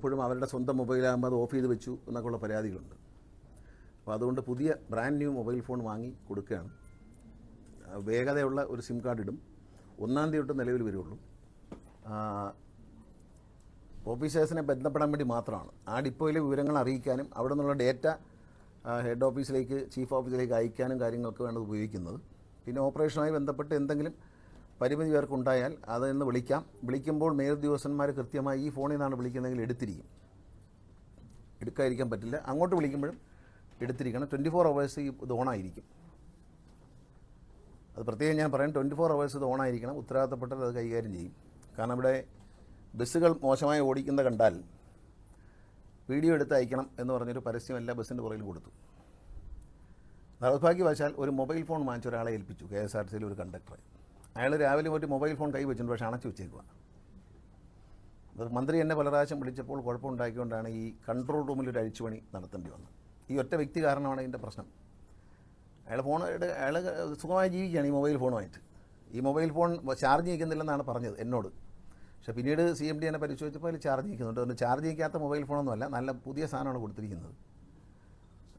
പലപ്പോഴും അവരുടെ സ്വന്തം മൊബൈലാകുമ്പോൾ അത് ഓഫ് ചെയ്ത് വെച്ചു എന്നൊക്കെയുള്ള പരാതികളുണ്ട്. അപ്പോൾ അതുകൊണ്ട് പുതിയ ബ്രാൻഡ് ന്യൂ മൊബൈൽ ഫോൺ വാങ്ങി കൊടുക്കുകയാണ്. വേഗതയുള്ള ഒരു സിം കാർഡ് ഇടും. ഒന്നാം തീയതി തൊട്ട് നിലവിൽ വരുള്ളൂ. ഓഫീസേഴ്സിനെ ബന്ധപ്പെടാൻ വേണ്ടി മാത്രമാണ്. ആ ഡിപ്പോയിലെ വിവരങ്ങൾ അറിയിക്കാനും അവിടെ നിന്നുള്ള ഡേറ്റ ഹെഡ് ഓഫീസിലേക്ക് ചീഫ് ഓഫീസിലേക്ക് അയക്കാനും കാര്യങ്ങളൊക്കെ വേണ്ടത് ഉപയോഗിക്കുന്നത്. പിന്നെ ഓപ്പറേഷനുമായി ബന്ധപ്പെട്ട് എന്തെങ്കിലും പരിമിതി പേർക്കുണ്ടായാൽ അതെന്ന് വിളിക്കാം. വിളിക്കുമ്പോൾ മേലുദ്യോഗസ്ഥന്മാർ കൃത്യമായി ഈ ഫോണിൽ നിന്നാണ് വിളിക്കുന്നതെങ്കിൽ എടുത്തിരിക്കും. എടുക്കാതിരിക്കാൻ പറ്റില്ല. അങ്ങോട്ട് വിളിക്കുമ്പോഴും എടുത്തിരിക്കണം. ട്വന്റി ഫോർ അവേഴ്സ് ഇത് ഓണായിരിക്കും അത് പ്രത്യേകം ഞാൻ പറയാം. ട്വന്റി ഫോർ അവേഴ്സ് ഇത് ഓണായിരിക്കണം ഉത്തരവാദിത്തപ്പെട്ടവർ അത് കൈകാര്യം ചെയ്യും. കാരണം ഇവിടെ ബസ്സുകൾ മോശമായി ഓടിക്കുന്നത് കണ്ടാൽ വീഡിയോ എടുത്ത് അയക്കണം എന്ന് പറഞ്ഞൊരു പരസ്യം എല്ലാ ബസ്സിന്റെ പുറകിൽ കൊടുത്തു. നിർഭാഗ്യവശാൽ ഒരു മൊബൈൽ ഫോൺ വാങ്ങിച്ച ഒരാളെ ഏൽപ്പിച്ചു. കെ എസ് ആർ സിയിലെ ഒരു കണ്ടക്ടറെ അയാൾ രാവിലെ പോയിട്ട് മൊബൈൽ ഫോൺ കൈ വെച്ചിട്ടുണ്ട് പക്ഷേ അണച്ചു വെച്ചേക്കുക അത് മന്ത്രി എന്നെ പല പ്രാവശ്യം വിളിച്ചപ്പോൾ കുഴപ്പമുണ്ടാക്കിക്കൊണ്ടാണ് ഈ കൺട്രോൾ റൂമിൽ ഒരു അഴിച്ചുപണി നടത്തേണ്ടി വന്നത്. ഈ ഒറ്റ വ്യക്തി കാരണമാണ് ഇതിന്റെ പ്രശ്നം. അയാൾ ഫോൺ അയാൾ സുഖമായി ജീവിക്കുകയാണ് ഈ മൊബൈൽ ഫോണുമായിട്ട്. ഈ മൊബൈൽ ഫോൺ ചാർജ് നിൽക്കുന്നില്ലെന്നാണ് പറഞ്ഞത് എന്നോട്. പക്ഷേ പിന്നീട് സി എം ഡി എന്നെ പരിശോധിച്ചപ്പോൾ അതിൽ ചാർജ് നിൽക്കുന്നുണ്ട് അതുകൊണ്ട് ചാർജ് നിൽക്കാത്ത മൊബൈൽ ഫോണൊന്നുമല്ല നല്ല പുതിയ സാധനമാണ് കൊടുത്തിരിക്കുന്നത്.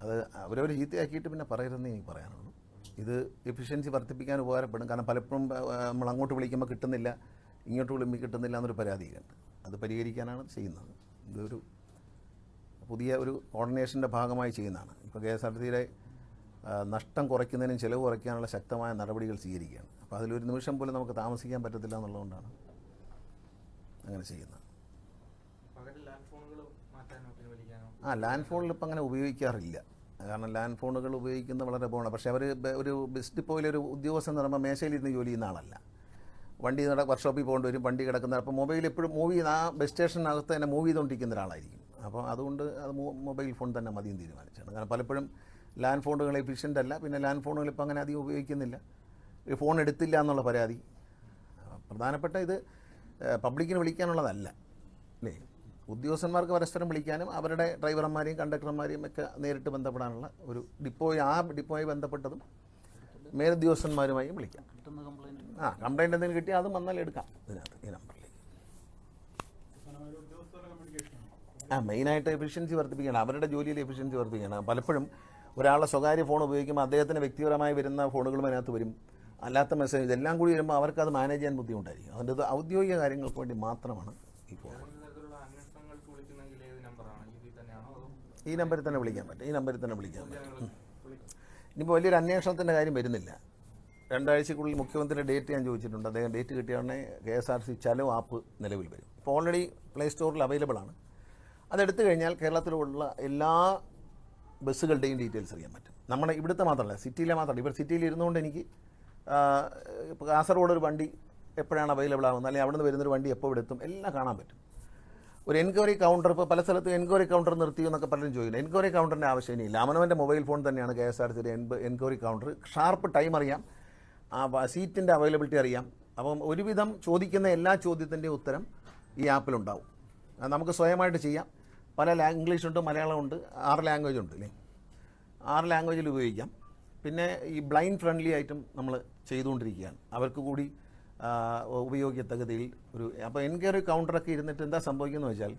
അത് അവരവർ ചീത്തയാക്കിയിട്ട് പിന്നെ പറയരുതെന്ന് എനിക്ക് പറയാനുള്ളൂ. ഇത് എഫിഷ്യൻസി വർദ്ധിപ്പിക്കാൻ ഉപകാരപ്പെടും. കാരണം പലപ്പോഴും നമ്മൾ അങ്ങോട്ട് വിളിക്കുമ്പോൾ കിട്ടുന്നില്ല ഇങ്ങോട്ട് വിളിക്കുമ്പോൾ കിട്ടുന്നില്ല എന്നൊരു പരാതിയുണ്ട്. അത് പരിഹരിക്കാനാണ് ചെയ്യുന്നത്. ഇതൊരു പുതിയ ഒരു കോർഡിനേഷന്റെ ഭാഗമായി ചെയ്യുന്നതാണ്. ഇപ്പോൾ കെ എസ് ആർ ടിയുടെ നഷ്ടം കുറയ്ക്കുന്നതിനും ചിലവ് കുറയ്ക്കാനുള്ള ശക്തമായ നടപടികൾ സ്വീകരിക്കുകയാണ്. അപ്പോൾ അതിലൊരു നിമിഷം പോലും നമുക്ക് താമസിക്കാൻ പറ്റത്തില്ല എന്നുള്ളതുകൊണ്ടാണ് അങ്ങനെ ചെയ്യുന്നത്. ആ ലാൻഡ് ഫോണിൽ ഇപ്പം അങ്ങനെ ഉപയോഗിക്കാറില്ല. കാരണം ലാൻഡ് ഫോണുകൾ ഉപയോഗിക്കുന്ന വളരെ പോകണം പക്ഷേ അവർ ഒരു ബസ് ഡിപ്പോയിലെ ഒരു ഉദ്യോഗസ്ഥൻ എന്ന് പറയുമ്പോൾ മേശയിലിരുന്ന് ജോലി ചെയ്യുന്ന ആളല്ല. വണ്ടി നട വർക്ക്ഷോപ്പിൽ പോകേണ്ടി വരും വണ്ടി കിടക്കുന്ന അപ്പോൾ മൊബൈൽ എപ്പോഴും മൂവ് ആ ബസ് സ്റ്റേഷനകത്ത് തന്നെ മൂവ് ചെയ്തുകൊണ്ടിരിക്കുന്ന ഒരാളായിരിക്കും. അപ്പോൾ അതുകൊണ്ട് അത് മൊബൈൽ ഫോൺ തന്നെ മതിയും തീരുമാനിച്ചാണ്. കാരണം പലപ്പോഴും ലാൻഡ് ഫോണുകൾ എഫിഷ്യന്റ് അല്ല. പിന്നെ ലാൻഡ് ഫോണുകൾ ഇപ്പോൾ അങ്ങനെ അധികം ഉപയോഗിക്കുന്നില്ല. ഫോൺ എടുത്തില്ല എന്നുള്ള പരാതി. പ്രധാനപ്പെട്ട ഇത് പബ്ലിക്കിന് വിളിക്കാനുള്ളതല്ല. അല്ലേ? ഉദ്യോഗസ്ഥന്മാർക്ക് പരസ്പരം വിളിക്കാനും അവരുടെ ഡ്രൈവർമാരെയും കണ്ടക്ടർമാരെയും ഒക്കെ നേരിട്ട് ബന്ധപ്പെടാനുള്ള ഒരു ഡിപ്പോയി ആ ഡിപ്പോയി ബന്ധപ്പെട്ടതും മേലുദ്യോഗസ്ഥന്മാരുമായും വിളിക്കാം. ആ കംപ്ലൈന്റ് എന്തെങ്കിലും കിട്ടിയാൽ അത് വന്നാൽ എടുക്കാം. ഇതിനകത്ത് ഈ നമ്പറിലേക്ക് ആ മെയിനായിട്ട് എഫിഷ്യൻസി വർദ്ധിപ്പിക്കണം. അവരുടെ ജോലിയിൽ എഫിഷ്യൻസി വർദ്ധിപ്പിക്കണം. പലപ്പോഴും ഒരാളെ സ്വകാര്യ ഫോൺ ഉപയോഗിക്കുമ്പോൾ അദ്ദേഹത്തിന് വ്യക്തിപരമായി വരുന്ന ഫോണുകളും അതിനകത്ത് വരും. അല്ലാത്ത മെസ്സേജ് എല്ലാം കൂടി വരുമ്പോൾ അവർക്ക് അത് മാനേജ് ചെയ്യാൻ ബുദ്ധിമുട്ടായിരിക്കും. അതിന്റെ ഔദ്യോഗിക കാര്യങ്ങൾക്ക് വേണ്ടി മാത്രമാണ് ഈ ഫോൺ ഏതെങ്കിലും തരത്തിലുള്ള അന്വേഷണങ്ങൾക്ക് വിളിക്കുന്നെങ്കിൽ ഏത് നമ്പറാണ് ഇതിൽ തന്നെയാണോ അതോ ഈ നമ്പറിൽ തന്നെ വിളിക്കാൻ പറ്റും. ഈ നമ്പറിൽ തന്നെ വിളിക്കാൻ പറ്റും. ഇനിയിപ്പോൾ വലിയൊരു അന്വേഷണത്തിന്റെ കാര്യം വരുന്നില്ല. രണ്ടാഴ്ചക്കുള്ളിൽ മുഖ്യമന്ത്രിയുടെ ഡേറ്റ് ഞാൻ ചോദിച്ചിട്ടുണ്ട്. അദ്ദേഹം date കിട്ടിയാണെ K S R C Chalo app നിലവിൽ വരും. ഇപ്പോൾ ഓൾറെഡി പ്ലേ സ്റ്റോറിൽ അവൈലബിൾ ആണ്. അതെടുത്തു കഴിഞ്ഞാൽ കേരളത്തിലുള്ള എല്ലാ ബസ്സുകളുടെയും ഡീറ്റെയിൽസ് അറിയാൻ പറ്റും. നമ്മുടെ ഇവിടുത്തെ മാത്രമല്ല സിറ്റിയിലെ മാത്രമല്ല ഇവിടെ സിറ്റിയിൽ ഇരുന്നുകൊണ്ട് എനിക്ക് ഇപ്പോൾ കാസർഗോഡ് ഒരു വണ്ടി എപ്പോഴാണ് അവൈലബിൾ ആകുന്നത് അല്ലെങ്കിൽ അവിടെ നിന്ന് വരുന്നൊരു വണ്ടി എപ്പോൾ ഇവിടെ എത്തും? എല്ലാം കാണാൻ പറ്റും. ഒരു എൻക്വയറി കൗണ്ടർ ഇപ്പോൾ പല സ്ഥലത്തും എൻക്വയറി കൗണ്ടർ നിർത്തി എന്നൊക്കെ പലരും ചോദിക്കുന്നു. എൻക്വയറി കൗണ്ടറിന്റെ ആവശ്യം ആവശ്യമില്ല അവനവന്റെ മൊബൈൽ ഫോൺ തന്നെയാണ് കെ എസ് ആർ സിയുടെ എൻക്വയറി കൗണ്ടർ ഷാർപ്പ് ടൈം അറിയാം. ആ സീറ്റിന്റെ അവൈലബിലിറ്റി അറിയാം. അപ്പം ഒരുവിധം ചോദിക്കുന്ന എല്ലാ ചോദ്യത്തിന്റെയും ഉത്തരം ഈ ആപ്പിലുണ്ടാവും നമുക്ക് സ്വയമായിട്ട് ചെയ്യാം. പല ലാ ഇംഗ്ലീഷുണ്ട് മലയാളമുണ്ട് ആറ് ലാംഗ്വേജ് ഉണ്ട് അല്ലേ ആറ് ലാംഗ്വേജിൽ ഉപയോഗിക്കാം. പിന്നെ ഈ ബ്ലൈൻഡ് ഫ്രണ്ട്ലി ആയിട്ടും നമ്മൾ ചെയ്തുകൊണ്ടിരിക്കുകയാണ്. അവർക്ക് കൂടി ഉപയോഗിക്കത്തകതയിൽ ഒരു അപ്പോൾ എൻക്വയറി കൗണ്ടറൊക്കെ ഇരുന്നിട്ട് എന്താ സംഭവിക്കുന്നത് വെച്ചാൽ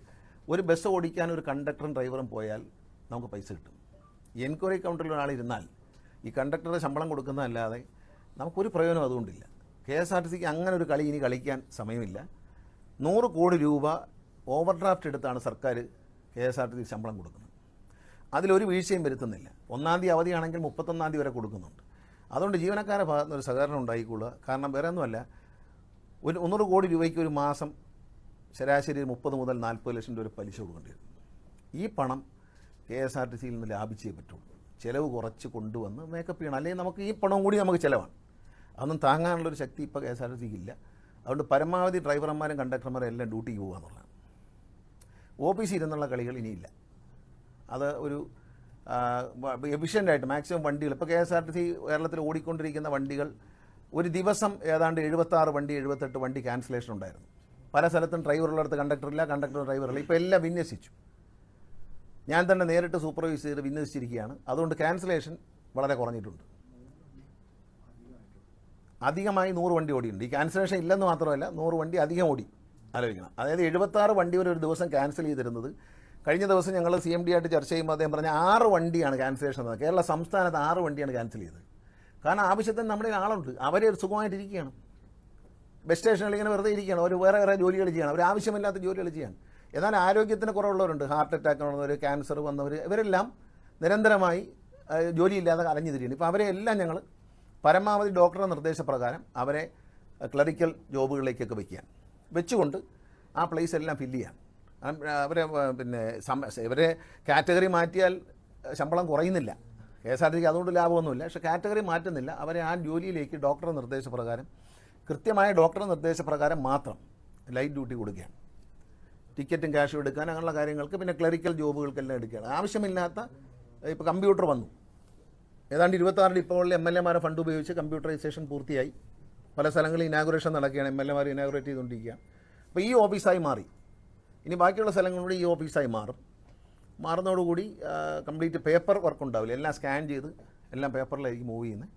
ഒരു ബസ് ഓടിക്കാൻ ഒരു കണ്ടക്ടറും ഡ്രൈവറും പോയാൽ നമുക്ക് പൈസ കിട്ടും. എൻക്വയറി കൗണ്ടറിൽ ഒരാൾ ഇരുന്നാൽ ഈ കണ്ടക്ടറെ ശമ്പളം കൊടുക്കുന്നതല്ലാതെ നമുക്കൊരു പ്രയോജനം അതുകൊണ്ടില്ല. കെ എസ് ആർ ടി സിക്ക് അങ്ങനെ ഒരു കളി ഇനി കളിക്കാൻ സമയമില്ല. നൂറ് കോടി രൂപ ഓവർ ഡ്രാഫ്റ്റ് എടുത്താണ് സർക്കാർ K S R T C ശമ്പളം കൊടുക്കുന്നത്. അതിലൊരു വീഴ്ചയും വരുത്തുന്നില്ല. ഒന്നാം തീയതി അവധിയാണെങ്കിൽ മുപ്പത്തൊന്നാം തീയതി വരെ കൊടുക്കുന്നുണ്ട്. അതുകൊണ്ട് ജീവനക്കാരുടെ ഭാഗത്തുനിന്ന് ഒരു സഹകരണം ഉണ്ടായിക്കൊള്ളുക കാരണം വേറെ ഒന്നുമല്ല ഒരു ഒന്നൂറ് കോടി രൂപയ്ക്ക് ഒരു മാസം ശരാശരി മുപ്പത് മുതൽ നാൽപ്പത് ലക്ഷം രൂപ പലിശ കൊടുക്കേണ്ടി വരും ഈ പണം കെ എസ് ആർ ടി സിയിൽ നിന്ന് ലാഭിച്ചേ പറ്റുള്ളൂ. ചിലവ് കുറച്ച് കൊണ്ടുവന്ന് മേക്കപ്പ് ചെയ്യണം. അല്ലെങ്കിൽ നമുക്ക് ഈ പണവും കൂടി നമുക്ക് ചിലവാണ്. അതൊന്നും താങ്ങാനുള്ളൊരു ശക്തി ഇപ്പോൾ കെ എസ് ആർ ടി സിക്ക് ഇല്ല. അതുകൊണ്ട് പരമാവധി ഡ്രൈവർമാരും കണ്ടക്ടർമാരും എല്ലാം ഡ്യൂട്ടിക്ക് പോകുക എന്നുള്ളതാണ്. ഓഫീസിൽ ഇരുന്നുള്ള കളികൾ ഇനിയില്ല. അത് ഒരു എഫിഷ്യന്റായിട്ട് മാക്സിമം വണ്ടികൾ. ഇപ്പോൾ K S R T C കേരളത്തിൽ ഓടിക്കൊണ്ടിരിക്കുന്ന വണ്ടികൾ ഒരു ദിവസം ഏതാണ്ട് എഴുപത്തി ആറ് വണ്ടി എഴുപത്തെട്ട് വണ്ടി ക്യാൻസലേഷൻ ഉണ്ടായിരുന്നു. പല സ്ഥലത്തും ഡ്രൈവറുള്ളടത്ത് കണ്ടക്ടറില്ല കണ്ടക്ടർ ഡ്രൈവറില്ല ഇപ്പോൾ എല്ലാം വിന്യസിച്ചു. ഞാൻ തന്നെ നേരിട്ട് സൂപ്പർവൈസ് ചെയ്ത് വിന്യസിച്ചിരിക്കുകയാണ്. അതുകൊണ്ട് ക്യാൻസലേഷൻ വളരെ കുറഞ്ഞിട്ടുണ്ട്. അധികമായി നൂറ് വണ്ടി ഓടിയുണ്ട് ഈ ക്യാൻസലേഷൻ ഇല്ലെന്ന് മാത്രമല്ല നൂറ് വണ്ടി അധികം ഓടി. ആലോചിക്കണം. അതായത് എഴുപത്താറ് വണ്ടി വരെ ഒരു ദിവസം ക്യാൻസൽ ചെയ്തിരുന്നത് കഴിഞ്ഞ ദിവസം ഞങ്ങൾ സി എം ഡി ആയിട്ട് ചർച്ച ചെയ്യുമ്പോൾ അദ്ദേഹം പറഞ്ഞ ആറ് വണ്ടിയാണ് ക്യാൻസലേഷൻ എന്നത് കേരള സംസ്ഥാനത്ത് ആറ് വണ്ടിയാണ് ക്യാൻസൽ ചെയ്തത്. കാരണം ആവശ്യത്തിന് നമ്മുടെ ആളുണ്ട്. അവരെ സുഖമായിട്ടിരിക്കുകയാണ്. ബസ് സ്റ്റേഷനിൽ ഇങ്ങനെ വെറുതെ ഇരിക്കുകയാണ്. അവർ വേറെ വേറെ ജോലികൾ ചെയ്യണം. അവർ ആവശ്യമില്ലാത്ത ജോലികൾ ചെയ്യാണ്. എന്നാൽ ആരോഗ്യത്തിന് കുറവുള്ളവരുണ്ട്. ഹാർട്ട് അറ്റാക്ക് വന്നവർ ക്യാൻസർ വന്നവർ ഇവരെല്ലാം നിരന്തരമായി ജോലിയില്ലാതെ അലഞ്ഞു തിരിയുന്നു ഇപ്പോൾ അവരെ എല്ലാം ഞങ്ങൾ പരമാവധി ഡോക്ടറുടെ നിർദ്ദേശപ്രകാരം അവരെ ക്ലറിക്കൽ ജോബുകളിലേക്കൊക്കെ വയ്ക്കുകയാണ് വെച്ചുകൊണ്ട് ആ പ്ലേസ് എല്ലാം ഫില്ല് ചെയ്യാൻ അവരെ പിന്നെ ഇവരെ കാറ്റഗറി മാറ്റിയാൽ ശമ്പളം കുറയുന്നില്ല. കെ എസ് ആർ ടി സിക്ക് അതുകൊണ്ട് ലാഭമൊന്നുമില്ല. പക്ഷേ കാറ്റഗറി മാറ്റുന്നില്ല. അവരെ ആ ജോലിയിലേക്ക് ഡോക്ടറുടെ നിർദ്ദേശപ്രകാരം കൃത്യമായ ഡോക്ടറുടെ നിർദ്ദേശപ്രകാരം മാത്രം ലൈറ്റ് ഡ്യൂട്ടി കൊടുക്കുകയാണ്. ടിക്കറ്റും ക്യാഷും എടുക്കാൻ അങ്ങനെയുള്ള കാര്യങ്ങൾക്ക് പിന്നെ ക്ലറിക്കൽ ജോബുകൾക്കെല്ലാം എടുക്കുകയാണ്. ആവശ്യമില്ലാത്ത ഇപ്പോൾ കമ്പ്യൂട്ടർ വന്നു. ഏതാണ്ട് ഇരുപത്താറിൽ ഇപ്പോൾ ഉള്ള എം എൽ എമാരെ ഫണ്ട് ഉപയോഗിച്ച് കമ്പ്യൂട്ടറൈസേഷൻ പൂർത്തിയായി. പല സ്ഥലങ്ങളിൽ ഇനാഗുറേഷൻ നടക്കുകയാണ്. എം എൽ എമാർ ഇനാഗുറേറ്റ് ചെയ്തുകൊണ്ടിരിക്കുകയാണ്. അപ്പോൾ ഈ ഓഫീസായി മാറി. ഇനി ബാക്കിയുള്ള സ്ഥലങ്ങളിലൂടെ ഈ ഓഫീസായി മാറും. മാറുന്നതോടുകൂടി കംപ്ലീറ്റ് പേപ്പർ വർക്ക് ഉണ്ടാവില്ല. എല്ലാം സ്കാൻ ചെയ്ത് എല്ലാം പേപ്പറിലായിരിക്കും മൂവ് ചെയ്യുന്നത്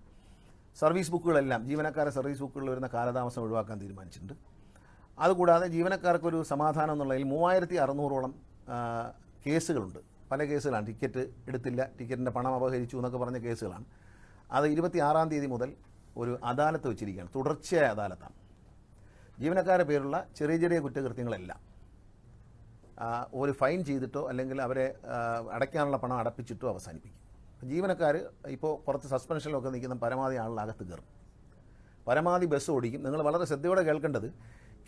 സർവീസ് ബുക്കുകളെല്ലാം ജീവനക്കാരെ സർവീസ് ബുക്കുകളിൽ വരുന്ന കാലതാമസം ഒഴിവാക്കാൻ തീരുമാനിച്ചിട്ടുണ്ട്. അതുകൂടാതെ ജീവനക്കാർക്കൊരു സമാധാനം എന്നുള്ളതിൽ മൂവായിരത്തി അറുന്നൂറോളം കേസുകളുണ്ട്. പല കേസുകളാണ്. ടിക്കറ്റ് എടുത്തില്ല ടിക്കറ്റിന്റെ പണം അപഹരിച്ചു എന്നൊക്കെ പറഞ്ഞ കേസുകളാണ്. അത് ഇരുപത്തി ആറാം തീയതി മുതൽ ഒരു അദാലത്ത് വെച്ചിരിക്കുകയാണ്. തുടർച്ചയായ അദാലത്താണ്. ജീവനക്കാരുടെ പേരുള്ള ചെറിയ ചെറിയ കുറ്റകൃത്യങ്ങളെല്ലാം ഒരു ഫൈൻ ചെയ്തിട്ടോ അല്ലെങ്കിൽ അവരെ അടയ്ക്കാനുള്ള പണം അടപ്പിച്ചിട്ടോ അവസാനിപ്പിക്കും. ജീവനക്കാർ ഇപ്പോൾ കുറച്ച് സസ്പെൻഷനിലൊക്കെ നിൽക്കുന്ന പരമാവധി ആളുകൾ അകത്ത് കയറും. പരമാവധി ബസ് ഓടിക്കും. നിങ്ങൾ വളരെ ശ്രദ്ധയോടെ കേൾക്കേണ്ടത്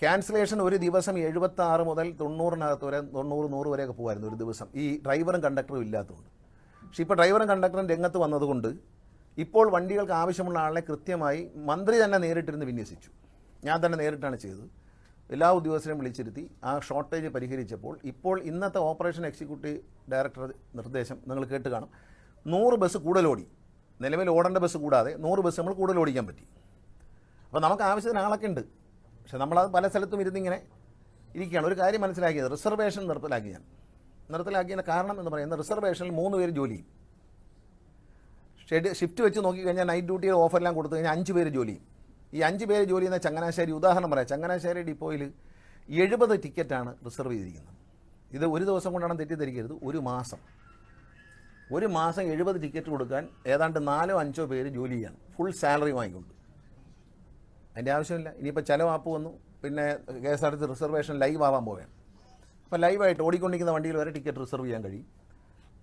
ക്യാൻസലേഷൻ ഒരു ദിവസം എഴുപത്തി ആറ് മുതൽ തൊണ്ണൂറിനകത്ത് വരെ തൊണ്ണൂറ് നൂറ് വരെയൊക്കെ പോകുമായിരുന്നു ഒരു ദിവസം. ഈ ഡ്രൈവറും കണ്ടക്ടറും ഇല്ലാത്തതുകൊണ്ട്. പക്ഷേ ഇപ്പോൾ ഡ്രൈവറും കണ്ടക്ടറും രംഗത്ത് വന്നതുകൊണ്ട് ഇപ്പോൾ വണ്ടികൾക്ക് ആവശ്യമുള്ള ആളെ കൃത്യമായി മന്ത്രി തന്നെ നേരിട്ടിരുന്ന് വിന്യസിച്ചു. ഞാൻ തന്നെ നേരിട്ടാണ് ചെയ്തത്. എല്ലാ ഉദ്യോഗസ്ഥരെയും വിളിച്ചിരുത്തി ആ ഷോർട്ടേജ് പരിഹരിച്ചപ്പോൾ ഇപ്പോൾ ഇന്നത്തെ ഓപ്പറേഷൻ എക്സിക്യൂട്ടീവ് ഡയറക്ടർ നിർദ്ദേശം നിങ്ങൾ കേട്ട് കാണും. നൂറ് ബസ് കൂടുതലോടി. നിലവിൽ ഓടേണ്ട ബസ് കൂടാതെ നൂറ് ബസ് നമ്മൾ കൂടുതൽ ഓടിക്കാൻ പറ്റി. അപ്പോൾ നമുക്ക് ആവശ്യത്തിന് ആളൊക്കെ ഉണ്ട്. പക്ഷെ നമ്മളത് പല സ്ഥലത്തും ഇരുന്നിങ്ങനെ ഇരിക്കുകയാണ്. ഒരു കാര്യം മനസ്സിലാക്കിയത്. റിസർവേഷൻ നിർത്തലാക്കി ഞാൻ. നിർത്തലാക്കിയതിന്റെ കാരണം എന്ന് പറയുന്നത് റിസർവേഷനിൽ മൂന്ന് പേര് ജോലി ഷെഡ് ഷിഫ്റ്റ് വെച്ച് നോക്കിക്കഴിഞ്ഞാൽ നൈറ്റ് ഡ്യൂട്ടിയുടെ ഓഫറെല്ലാം കൊടുത്തു കഴിഞ്ഞാൽ അഞ്ച് പേര് ജോലി ചെയ്യും. ഈ അഞ്ച് പേര് ജോലി ചെയ്യുന്ന ചങ്ങനാശ്ശേരി ഉദാഹരണം പറയാം. ചങ്ങനാശ്ശേരി ഡിപ്പോയിൽ എഴുപത് ടിക്കറ്റാണ് റിസർവ് ചെയ്തിരിക്കുന്നത്. ഇത് ഒരു ദിവസം കൊണ്ടാണ് തെറ്റിദ്ധരിക്കരുത് ഒരു മാസം. ഒരു മാസം എഴുപത് ടിക്കറ്റ് കൊടുക്കാൻ ഏതാണ്ട് നാലോ അഞ്ചോ പേര് ജോലി ചെയ്യണം. ഫുൾ സാലറി വാങ്ങിക്കൊണ്ട്. അതിന്റെ ആവശ്യമില്ല. ഇനിയിപ്പോൾ ചിലവ് ആപ്പ് വന്നു. പിന്നെ K S R T C reservation live ആവാൻ പോവുകയാണ്. അപ്പോൾ ലൈവായിട്ട് ഓടിക്കൊണ്ടിരിക്കുന്ന വണ്ടിയിൽ വരെ ടിക്കറ്റ് റിസർവ് ചെയ്യാൻ കഴിയും.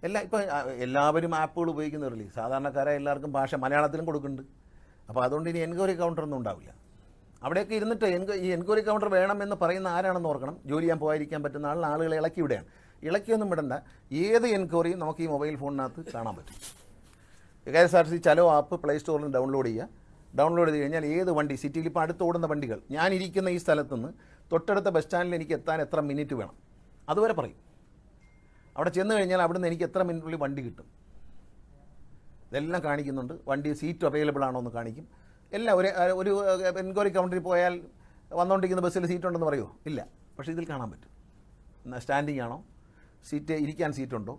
എല്ലാ ഇപ്പോൾ എല്ലാവരും ആപ്പുകൾ ഉപയോഗിക്കുന്നവരല്ലേ സാധാരണക്കാരായ എല്ലാവർക്കും ഭാഷ മലയാളത്തിലും കൊടുക്കുന്നുണ്ട്. അപ്പോൾ അതുകൊണ്ട് ഇനി എൻക്വയറി കൗണ്ടറൊന്നും ഉണ്ടാവില്ല. അവിടെയൊക്കെ ഇരുന്നിട്ട് എൻക്വ ഈ എൻക്വയറി കൗണ്ടർ വേണമെന്ന് പറയുന്ന ആരാണെന്ന് ഓർക്കണം. ജോലി ചെയ്യാൻ പോകാതിരിക്കാൻ പറ്റുന്ന ആളിൽ ആളുകളെ ഇളക്കി വിടുകയാണ്. ഇളക്കിയൊന്നും വിടണ്ട. ഏത് എൻക്വയറിയും നമുക്ക് ഈ മൊബൈൽ ഫോണിനകത്ത് കാണാൻ പറ്റും. K S R C Chalo app play സ്റ്റോറിൽ നിന്ന് ഡൗൺലോഡ് ചെയ്യുക. ഡൗൺലോഡ് ചെയ്ത് കഴിഞ്ഞാൽ ഏത് വണ്ടി സിറ്റിയിൽ ഇപ്പോൾ അടുത്ത് ഓടുന്ന വണ്ടികൾ. ഞാൻ ഇരിക്കുന്ന ഈ സ്ഥലത്തുനിന്ന് തൊട്ടടുത്ത ബസ് സ്റ്റാൻഡിൽ എനിക്ക് എത്താൻ എത്ര മിനിറ്റ് വേണം? അതുവരെ പറയും. അവിടെ ചെന്ന് കഴിഞ്ഞാൽ അവിടുന്ന് എനിക്ക് എത്ര മിനിറ്റിനുള്ളിൽ വണ്ടി കിട്ടും? ഇതെല്ലാം കാണിക്കുന്നുണ്ട്. വണ്ടി സീറ്റ് അവൈലബിൾ ആണോ എന്ന് കാണിക്കും. എല്ലാം ഒരു ഒരു എൻക്വയറി കൗണ്ടറിൽ പോയാൽ വന്നുകൊണ്ടിരിക്കുന്ന ബസ്സിൽ സീറ്റ് ഉണ്ടെന്ന് പറയുമോ ഇല്ല. പക്ഷേ ഇതിൽ കാണാൻ പറ്റും. സ്റ്റാൻഡിങ് ആണോ? സീറ്റ് ഇരിക്കാൻ സീറ്റുണ്ടോ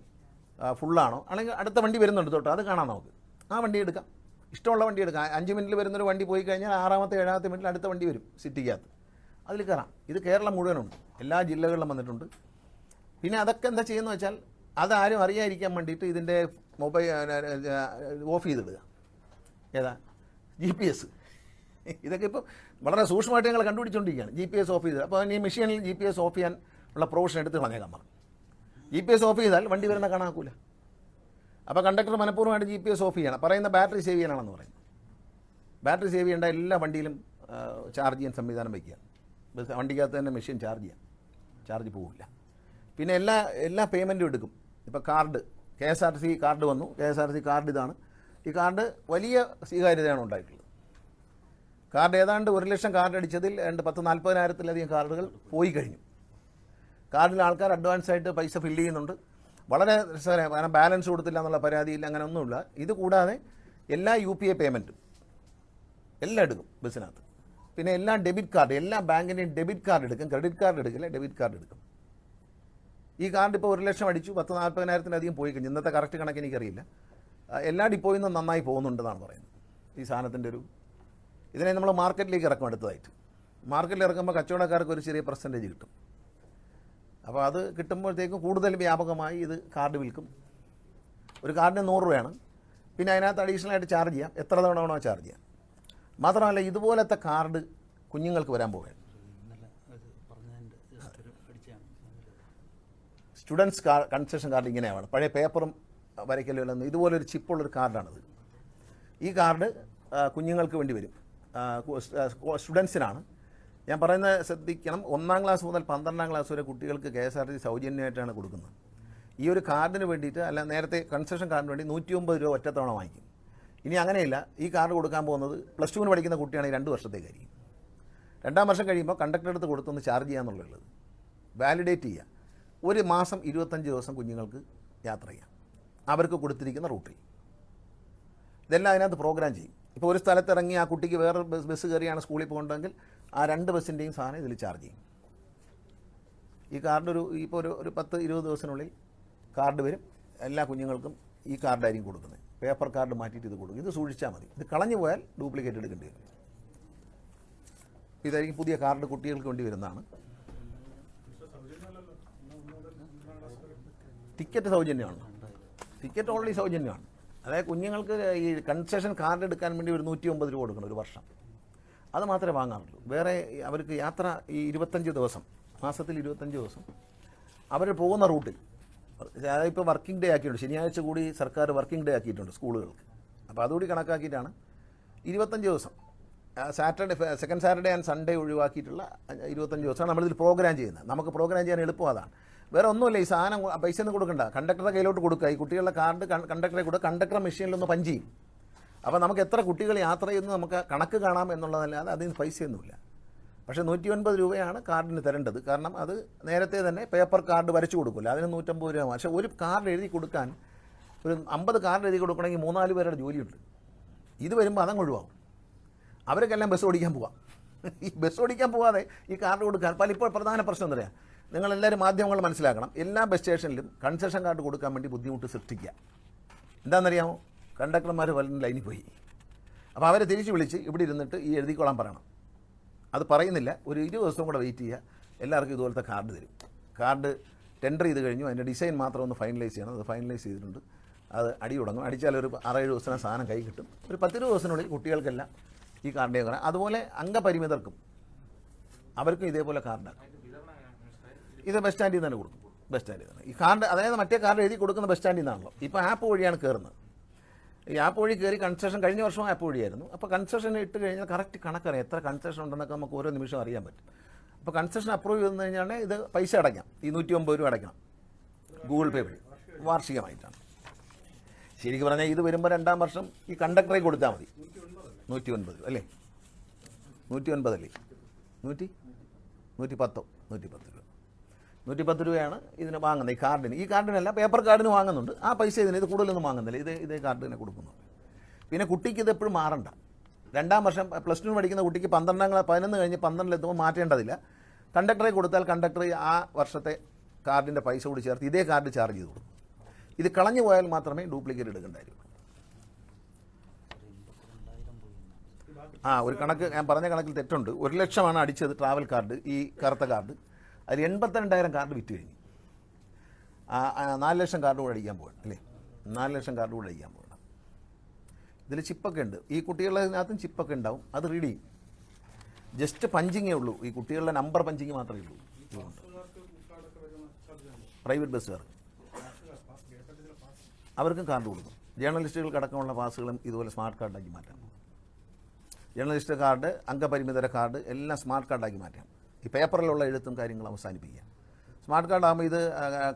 ഫുള്ളാണോ അല്ലെങ്കിൽ അടുത്ത വണ്ടി വരുന്നുണ്ട് തൊട്ടോ അത് കാണാം നമുക്ക്. ആ വണ്ടി എടുക്കാം. ഇഷ്ടമുള്ള വണ്ടി എടുക്കാം. അഞ്ച് മിനിറ്റിൽ വരുന്നൊരു വണ്ടി പോയി കഴിഞ്ഞാൽ ആറാമത്തെ ഏഴാമത്തെ മിനിറ്റിൽ അടുത്ത വണ്ടി വരും സിറ്റിക്കകത്ത് അതിൽ കയറാം. ഇത് കേരളം മുഴുവനുണ്ട് എല്ലാ ജില്ലകളിലും വന്നിട്ടുണ്ട്. പിന്നെ അതൊക്കെ എന്താ ചെയ്യുന്നത് വെച്ചാൽ അതാരും അറിയാതിരിക്കാൻ വേണ്ടിയിട്ട് ഇതിന്റെ മൊബൈൽ ഓഫ് ചെയ്തിടുക. ഏതാ? ജി പി എസ് ഇതൊക്കെ ഇപ്പം വളരെ സൂക്ഷ്മമായിട്ട് ഞങ്ങൾ കണ്ടുപിടിച്ചുകൊണ്ടിരിക്കുകയാണ് ജി പി എസ് ഓഫ് ചെയ്ത്. അപ്പോൾ ഈ മെഷീനിൽ ജി പി എസ് ഓഫ് ചെയ്യാൻ ഉള്ള പ്രൊവിഷൻ എടുത്ത് കളഞ്ഞേക്കാൻ പറഞ്ഞു ജി പി എസ് ഓഫ് ചെയ്താൽ വണ്ടി വരുന്ന കാണാക്കൂല. അപ്പോൾ കണ്ടക്ടർ മനഃപൂർവമായിട്ട് ജി പി എസ് ഓഫ് ചെയ്യണം. പറയുന്ന ബാറ്ററി സേവ് ചെയ്യാനാണെന്ന് പറയുന്നത് ബാറ്ററി സേവ് ചെയ്യേണ്ട എല്ലാ വണ്ടിയിലും ചാർജ് ചെയ്യാൻ സംവിധാനം വയ്ക്കുക. ബസ് വണ്ടിക്കകത്ത് തന്നെ മെഷീൻ ചാർജ് ചെയ്യാം. ചാർജ് പോവില്ല. പിന്നെ എല്ലാ എല്ലാ പേയ്മെന്റും എടുക്കും. ഇപ്പോൾ card K S R C card വന്നു. K S R C card ഇതാണ്. ഈ കാർഡ് വലിയ സ്വീകാര്യതയാണ് ഉണ്ടായിട്ടുള്ളത്. കാർഡ് ഏതാണ്ട് ഒരു ലക്ഷം കാർഡ് അടിച്ചതിൽ രണ്ട് പത്ത് നാൽപ്പതിനായിരത്തിലധികം കാർഡുകൾ പോയി കഴിഞ്ഞു. കാർഡിൽ ആൾക്കാർ അഡ്വാൻസ് ആയിട്ട് പൈസ ഫില്ല് ചെയ്യുന്നുണ്ട്. വളരെ രസകരമാണ് കാരണം ബാലൻസ് കൊടുത്തില്ല എന്നുള്ള പരാതിയില്ല അങ്ങനെ ഒന്നുമില്ല. ഇത് കൂടാതെ എല്ലാ യു പി ഐ പേയ്മെന്റും എല്ലാം എടുക്കും ബസ്സിനകത്ത് പിന്നെ എല്ലാ ഡെബിറ്റ് കാർഡ് എല്ലാ ബാങ്കിന്റെയും ഡെബിറ്റ് കാർഡ് എടുക്കും ക്രെഡിറ്റ് കാർഡ് എടുക്കില്ല ഡെബിറ്റ് കാർഡ് എടുക്കും. ഈ കാർഡ് ഇപ്പോൾ ഒരു ലക്ഷം അടിച്ചു പത്ത് നാൽപ്പതിനായിരത്തിലധികം പോയി കഴിഞ്ഞു. ഇന്നത്തെ കറക്റ്റ് കണക്ക് എനിക്കറിയില്ല. എല്ലാ ഡിപ്പോയിൽ നിന്നും നന്നായി പോകുന്നുണ്ടെന്നാണ് പറയുന്നത്. ഈ സാധനത്തിന്റെ ഒരു ഇതിനെ നമ്മൾ മാർക്കറ്റിലേക്ക് ഇറക്കും അടുത്തതായിട്ട്. മാർക്കറ്റിൽ ഇറക്കുമ്പോൾ കച്ചവടക്കാർക്ക് ഒരു ചെറിയ പെർസെന്റേജ് കിട്ടും. അപ്പോൾ അത് കിട്ടുമ്പോഴത്തേക്കും കൂടുതൽ വ്യാപകമായി ഇത് കാർഡ് വിൽക്കും. ഒരു കാർഡിന് നൂറ് രൂപയാണ്. പിന്നെ അതിനകത്ത് അഡീഷണൽ ആയിട്ട് ചാർജ് ചെയ്യാം. എത്ര തവണ വേണോ ചാർജ് ചെയ്യാം. മാത്രമല്ല ഇതുപോലത്തെ കാർഡ് കുഞ്ഞുങ്ങൾക്ക് വരാൻ പോവുകയാണ് ഇന്നലെ അത് പറഞ്ഞതിന്റെ ജസ്റ്റ് ഒരു അടിച്ചാണ് സ്റ്റുഡൻസ് കാർ കൺസെഷൻ കാർഡ് ഇങ്ങനെയാണ്. പഴയ പേപ്പറും വരയ്ക്കലും ഇതുപോലൊരു ചിപ്പുള്ളൊരു കാർഡാണിത്. ഈ കാർഡ് കുഞ്ഞുങ്ങൾക്ക് വേണ്ടി വരും. സ്റ്റുഡൻസിനാണ്. ഞാൻ പറയുന്നത് ശ്രദ്ധിക്കണം. ഒന്നാം ക്ലാസ് മുതൽ പന്ത്രണ്ടാം ക്ലാസ് വരെ കുട്ടികൾക്ക് കെ എസ് ആർ ടി സൗജന്യമായിട്ടാണ് കൊടുക്കുന്നത്. ഈ ഒരു കാർഡിന് വേണ്ടിയിട്ട് അല്ല നേരത്തെ കൺസെഷൻ കാർഡിന് വേണ്ടി നൂറ്റി ഒമ്പത് രൂപ ഒറ്റത്തവണ വാങ്ങിക്കും. ഇനി അങ്ങനെയില്ല ഈ കാർഡ് കൊടുക്കാൻ പോകുന്നത് പ്ലസ് ടുവിന് പഠിക്കുന്ന കുട്ടിയാണെങ്കിൽ രണ്ട് വർഷത്തേക്കായിരിക്കും. രണ്ടാം വർഷം കഴിയുമ്പോൾ കണ്ടക്ടർ എടുത്ത് കൊടുത്തൊന്ന് ചാർജ് ചെയ്യാന്നുള്ളത് വാലിഡേറ്റ് ചെയ്യുക ഒരു മാസം ഇരുപത്തഞ്ച് ദിവസം കുഞ്ഞുങ്ങൾക്ക് യാത്ര ചെയ്യാം. അവർക്ക് കൊടുത്തിരിക്കുന്ന റൂട്ടിൽ. ഇതെല്ലാം അതിനകത്ത് പ്രോഗ്രാം ചെയ്യും. ഇപ്പോൾ ഒരു സ്ഥലത്ത് ഇറങ്ങി ആ കുട്ടിക്ക് വേറെ ബസ് ബസ് കയറിയാണ് സ്കൂളിൽ പോകേണ്ടതെങ്കിൽ ആ രണ്ട് ബസ്സിന്റെയും സാധനം ഇതിൽ ചാർജ് ചെയ്യും. ഈ കാർഡ് ഒരു ഇപ്പോൾ ഒരു ഒരു പത്ത് ഇരുപത് ദിവസത്തിനുള്ളിൽ കാർഡ് വരും. എല്ലാ കുഞ്ഞുങ്ങൾക്കും ഈ കാർഡായിരിക്കും കൊടുക്കുന്നത്. പേപ്പർ കാർഡ് മാറ്റിയിട്ട് ഇത് കൊടുക്കും. ഇത് സൂക്ഷിച്ചാൽ മതി. ഇത് കളഞ്ഞു പോയാൽ ഡ്യൂപ്ലിക്കേറ്റ് എടുക്കേണ്ടി വരും. ഇതായിരിക്കും പുതിയ കാർഡ് കുട്ടികൾക്ക് വേണ്ടി വരുന്നതാണ്. ടിക്കറ്റ് സൗജന്യമാണ്. ടിക്കറ്റ് ഓൾറെഡി സൗജന്യമാണ്. അതായത് കുഞ്ഞുങ്ങൾക്ക് ഈ കൺസെഷൻ കാർഡ് എടുക്കാൻ വേണ്ടി ഒരു നൂറ്റി ഒമ്പത് രൂപ കൊടുക്കണം ഒരു വർഷം. അത് മാത്രമേ വാങ്ങാറുള്ളൂ. വേറെ അവർക്ക് യാത്ര ഈ ഇരുപത്തഞ്ച് ദിവസം മാസത്തിൽ ഇരുപത്തഞ്ച് ദിവസം അവർ പോകുന്ന റൂട്ടിൽ അതായത് ഇപ്പോൾ വർക്കിംഗ് ഡേ ആക്കിയിട്ടുണ്ട്. ശനിയാഴ്ച കൂടി സർക്കാർ വർക്കിംഗ് ഡേ ആക്കിയിട്ടുണ്ട് സ്കൂളുകൾക്ക്. അപ്പോൾ അതുകൂടി കണക്കാക്കിയിട്ടാണ് ഇരുപത്തഞ്ച് ദിവസം Saturday second Saturday and Sunday ഒഴിവാക്കിയിട്ടുള്ള ഇരുപത്തഞ്ച് ദിവസമാണ് നമ്മളിതിൽ പ്രോഗ്രാം ചെയ്യുന്നത്. നമുക്ക് പ്രോഗ്രാം ചെയ്യാൻ എളുപ്പം അതാണ്. വേറെ ഒന്നുമില്ല ഈ സാധനം പൈസ ഒന്നും കൊടുക്കണ്ട. കണ്ടക്ടറുടെ കയ്യിലോട്ട് കൊടുക്കുക. ഈ കുട്ടികളുടെ കാർഡ് കണ്ടക്ടറെ കൊടുക്കുക കണ്ടക്ടറെ മെഷീനിലൊന്ന് പഞ്ച് ചെയ്യും. അപ്പോൾ നമുക്ക് എത്ര കുട്ടികൾ യാത്ര ചെയ്യുന്നു നമുക്ക് കണക്ക് കാണാം എന്നുള്ളതല്ലാതെ അതിന് പൈസയൊന്നുമില്ല. പക്ഷേ നൂറ്റി ഒൻപത് രൂപയാണ് കാർഡിന് തരേണ്ടത്. കാരണം അത് നേരത്തെ തന്നെ പേപ്പർ കാർഡ് വരച്ചു കൊടുക്കില്ല അതിന് നൂറ്റമ്പത് രൂപ പക്ഷേ ഒരു കാർഡ് എഴുതി കൊടുക്കാൻ ഒരു അമ്പത് കാർഡ് എഴുതി കൊടുക്കണമെങ്കിൽ മൂന്നാൽ പേരുടെ ജോലിയുണ്ട്. ഇത് വരുമ്പോൾ അതങ്ങ് ഒഴിവാകും. അവർക്കെല്ലാം ബസ് ഓടിക്കാൻ പോവാം. ഈ ബസ് ഓടിക്കാൻ പോവാതെ ഈ കാർഡ് കൊടുക്കാൻ പല ഇപ്പോൾ പ്രധാന പ്രശ്നം എന്താ പറയുക നിങ്ങളെല്ലാവരും മാധ്യമങ്ങൾ മനസ്സിലാക്കണം. എല്ലാ ബസ് സ്റ്റേഷനിലും കൺസെഷൻ കാർഡ് കൊടുക്കാൻ വേണ്ടി ബുദ്ധിമുട്ട് സൃഷ്ടിക്കുക. എന്താണെന്നറിയാമോ? കണ്ടക്ടർമാർ വല്ല ലൈനിൽ പോയി. അപ്പോൾ അവരെ തിരിച്ച് വിളിച്ച് ഇവിടെ ഇരുന്നിട്ട് ഈ എഴുതിക്കോളാൻ പറയണം. അത് പറയുന്നില്ല. ഒരു ഇരുപത് ദിവസം കൂടെ വെയിറ്റ് ചെയ്യുക. എല്ലാവർക്കും ഇതുപോലത്തെ കാർഡ് തരും. കാർഡ് ടെൻഡർ ചെയ്ത് കഴിഞ്ഞു. അതിന്റെ ഡിസൈൻ മാത്രം ഒന്ന് ഫൈനലൈസ് ചെയ്യണം. അത് ഫൈനലൈസ് ചെയ്തിട്ടുണ്ട്. അത് അടി തുടങ്ങും. അടിച്ചാൽ ഒരു ആറേഴ് ദിവസത്തിന് സാധനം കൈ കിട്ടും. ഒരു പത്തിരുപത് ദിവസത്തിനുള്ളിൽ കുട്ടികൾക്കെല്ലാം ഈ കാർഡ് അതുപോലെ അംഗപരിമിതർക്കും. അവർക്കും ഇതേപോലെ കാർഡാണ് ഇത് ബസ് സ്റ്റാൻഡിൽ നിന്ന് തന്നെ കൊടുക്കും. ബസ് സ്റ്റാൻഡിൽ നിന്ന് ഈ കാർഡ് അതായത് മറ്റേ കാർഡ് എഴുതി കൊടുക്കുന്ന ബസ് സ്റ്റാൻഡിൽ നിന്നാണല്ലോ. ഇപ്പോൾ ആപ്പ് വഴിയാണ് കയറുന്നത് ഈ ആപ്പ് വഴി കയറി കൺസെഷൻ കഴിഞ്ഞ വർഷം ആപ്പ് വഴിയായിരുന്നു. അപ്പോൾ കൺസെഷൻ ഇട്ട് കഴിഞ്ഞാൽ കറക്റ്റ് കണക്കറിയാം എത്ര കൺസെഷൻ ഉണ്ടെന്നൊക്കെ നമുക്ക് ഓരോ നിമിഷം അറിയാൻ പറ്റും. അപ്പോൾ കൺസെഷൻ അപ്രൂവ് ചെയ്തെന്ന് കഴിഞ്ഞാൽ ഇത് പൈസ അടയ്ക്കാം. ഈ നൂറ്റി ഒമ്പത് രൂപ അടയ്ക്കണം. ഗൂഗിൾ പേ വഴി. വാർഷികമായിട്ടാണ്. ശരിക്കും പറഞ്ഞാൽ ഇത് വരുമ്പോൾ രണ്ടാം വർഷം ഈ കണ്ടക്ടറെ കൊടുത്താൽ മതി. നൂറ്റി ഒൻപത് അല്ലേ? നൂറ്റി ഒൻപതല്ലേ നൂറ്റി? നൂറ്റി പത്തോ നൂറ്റി പത്ത് രൂപ. നൂറ്റി പത്ത് രൂപയാണ് ഇതിന് വാങ്ങുന്നത് ഈ കാർഡിന്. ഈ കാർഡിനല്ല പേപ്പർ കാർഡിന് വാങ്ങുന്നുണ്ട്. ആ പൈസ ഇതിന് ഇത് കൂടുതലൊന്നും വാങ്ങുന്നില്ല. ഇത് ഇതേ കാർഡിനെ കൊടുക്കുന്നുണ്ട് പിന്നെ കുട്ടിക്ക് ഇത് എപ്പോഴും മാറണ്ട. രണ്ടാം വർഷം പ്ലസ് ടു പഠിക്കുന്ന കുട്ടിക്ക് പന്ത്രണ്ടാം ക്ലാസ് പതിനൊന്ന് കഴിഞ്ഞ് പന്ത്രണ്ടിലെത്തുമ്പോൾ മാറ്റേണ്ടതില്ല. കണ്ടക്ടറെ കൊടുത്താൽ കണ്ടക്ടർ ആ വർഷത്തെ കാർഡിന്റെ പൈസ കൂടി ചേർത്ത് ഇതേ കാർഡ് ചാർജ് ചെയ്ത് കൊടുക്കും. ഇത് കളഞ്ഞു പോയാൽ മാത്രമേ ഡ്യൂപ്ലിക്കേറ്റ് എന്നാണ്. ആ ഒരു കണക്ക് ഞാൻ പറഞ്ഞ കണക്കിൽ തെറ്റുണ്ട്. ഒരു ലക്ഷമാണ് അടിച്ചത് ട്രാവൽ കാർഡ് ഈ കറുത്ത കാർഡ്. അതിൽ എൺപത്തിരണ്ടായിരം കാർഡ് വിറ്റ് കഴിഞ്ഞു. നാല് ലക്ഷം കാർഡ് കൂടെ അടിക്കാൻ പോകണം അല്ലേ? നാല് ലക്ഷം കാർഡ് കൂടെ അടിക്കാൻ പോകണം ഇതിൽ ചിപ്പൊക്കെ ഉണ്ട്. ഈ കുട്ടികളുടെ ചിപ്പൊക്കെ ഉണ്ടാവും. അത് റീഡ് ചെയ്യും. ജസ്റ്റ് പഞ്ചിങ്ങേ ഉള്ളൂ. ഈ കുട്ടികളുടെ നമ്പർ പഞ്ചിങ് മാത്രമേ ഉള്ളൂ. പ്രൈവറ്റ് ബസ്സുകാർക്ക്. അവർക്കും കാർഡ് കൊടുക്കും. ജേർണലിസ്റ്റുകൾക്കടക്കമുള്ള പാസ്സുകളും ഇതുപോലെ സ്മാർട്ട് കാർഡാക്കി മാറ്റാം ജേർണലിസ്റ്റ് കാർഡ് അംഗപരിമിതര കാർഡ് എല്ലാം സ്മാർട്ട് കാർഡാക്കി മാറ്റാം ഈ പേപ്പറിലുള്ള എഴുത്തും കാര്യങ്ങളും അവസാനിപ്പിക്കുക. സ്മാർട്ട് കാർഡ് ആകുമ്പോൾ ഇത്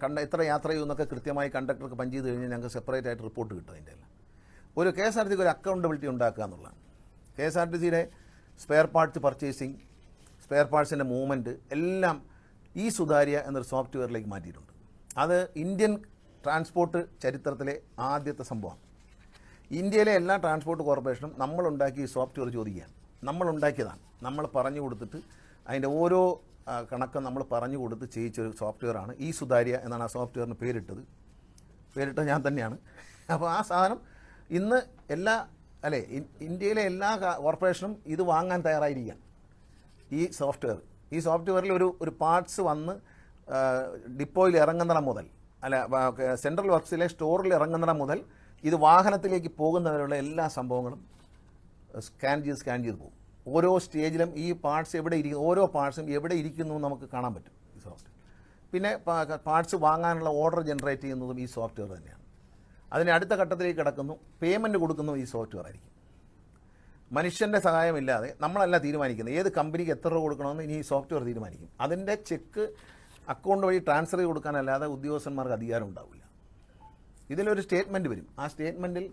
കണ്ട എത്ര യാത്ര ചെയ്യുമെന്നൊക്കെ കൃത്യമായി കണ്ടക്ടർക്ക് പഞ്ച് ചെയ്ത് കഴിഞ്ഞാൽ ഞങ്ങൾക്ക് സെപ്പറേറ്റ് ആയിട്ട് റിപ്പോർട്ട് കിട്ടും അതിന്റെ ഒരു കെ എസ് ആർ ടി സിക്ക് ഒരു അക്കൗണ്ടബിലിറ്റി ഉണ്ടാക്കുക എന്നുള്ളതാണ്. കെ എസ് ആർ ടി സിയുടെ സ്പെയർ പാർട്സ് പർച്ചേസിങ് സ്പെയർ പാർട്സിന്റെ മൂവ്മെന്റ് എല്ലാം ഈ സുതാര്യ എന്നൊരു സോഫ്റ്റ്വെയറിലേക്ക് മാറ്റിയിട്ടുണ്ട്. അത് ഇന്ത്യൻ ട്രാൻസ്പോർട്ട് ചരിത്രത്തിലെ ആദ്യത്തെ സംഭവമാണ്. ഇന്ത്യയിലെ എല്ലാ ട്രാൻസ്പോർട്ട് കോർപ്പറേഷനും നമ്മളുണ്ടാക്കിയ ഈ സോഫ്റ്റ്വെയർ ചോദിക്കുകയാണ്. നമ്മളുണ്ടാക്കിയതാണ് നമ്മൾ പറഞ്ഞു കൊടുത്തിട്ട് അതിന്റെ ഓരോ കണക്ക് നമ്മൾ പറഞ്ഞു കൊടുത്ത് ചെയ്യിച്ചൊരു സോഫ്റ്റ്വെയറാണ് ഈ സുതാര്യ എന്നാണ് ആ സോഫ്റ്റ്വെയറിന് പേരിട്ടത്. പേരിട്ടത് ഞാൻ തന്നെയാണ്. അപ്പോൾ ആ സാധനം ഇന്ന് എല്ലാ അല്ലേ ഇന്ത്യയിലെ എല്ലാ കോർപ്പറേഷനും ഇത് വാങ്ങാൻ തയ്യാറായിരിക്കുകയാണ് ഈ സോഫ്റ്റ്വെയർ ഈ സോഫ്റ്റ്വെയറിൽ ഒരു ഒരു പാർട്സ് വന്ന് ഡിപ്പോയിൽ ഇറങ്ങുന്നിടം മുതൽ അല്ല സെൻട്രൽ വർക്ക്സിലെ സ്റ്റോറിൽ ഇറങ്ങുന്നിടം മുതൽ ഇത് വാഹനത്തിലേക്ക് പോകുന്നവരുള്ള എല്ലാ സംഭവങ്ങളും സ്കാൻ ചെയ്ത് സ്കാൻ ചെയ്ത് പോകും. ഓരോ സ്റ്റേജിലും ഈ പാർട്സ് എവിടെ ഇരിക്കുന്നു ഓരോ പാർട്സും എവിടെ ഇരിക്കുന്നു നമുക്ക് കാണാൻ പറ്റും ഈ സോഫ്റ്റ്വെയർ. പിന്നെ പാർട്സ് വാങ്ങാനുള്ള ഓർഡർ ജനറേറ്റ് ചെയ്യുന്നതും ഈ സോഫ്റ്റ്വെയർ തന്നെയാണ്. അതിന് അടുത്ത ഘട്ടത്തിലേക്ക് കിടക്കുന്നു പേയ്മെന്റ് കൊടുക്കുന്നു ഈ സോഫ്റ്റ്വെയർ ആയിരിക്കും. മനുഷ്യന്റെ സഹായമില്ലാതെ നമ്മളല്ല തീരുമാനിക്കുന്നത്. ഏത് കമ്പനിക്ക് എത്ര രൂപ കൊടുക്കണമെന്ന് ഇനി ഈ സോഫ്റ്റ്വെയർ തീരുമാനിക്കും. അതിന്റെ ചെക്ക് അക്കൗണ്ട് വഴി ട്രാൻസ്ഫർ കൊടുക്കാനല്ലാതെ ഉദ്യോഗസ്ഥന്മാർക്ക് അധികാരം ഉണ്ടാവില്ല. ഇതിലൊരു സ്റ്റേറ്റ്മെന്റ് വരും. ആ സ്റ്റേറ്റ്മെന്റിൽ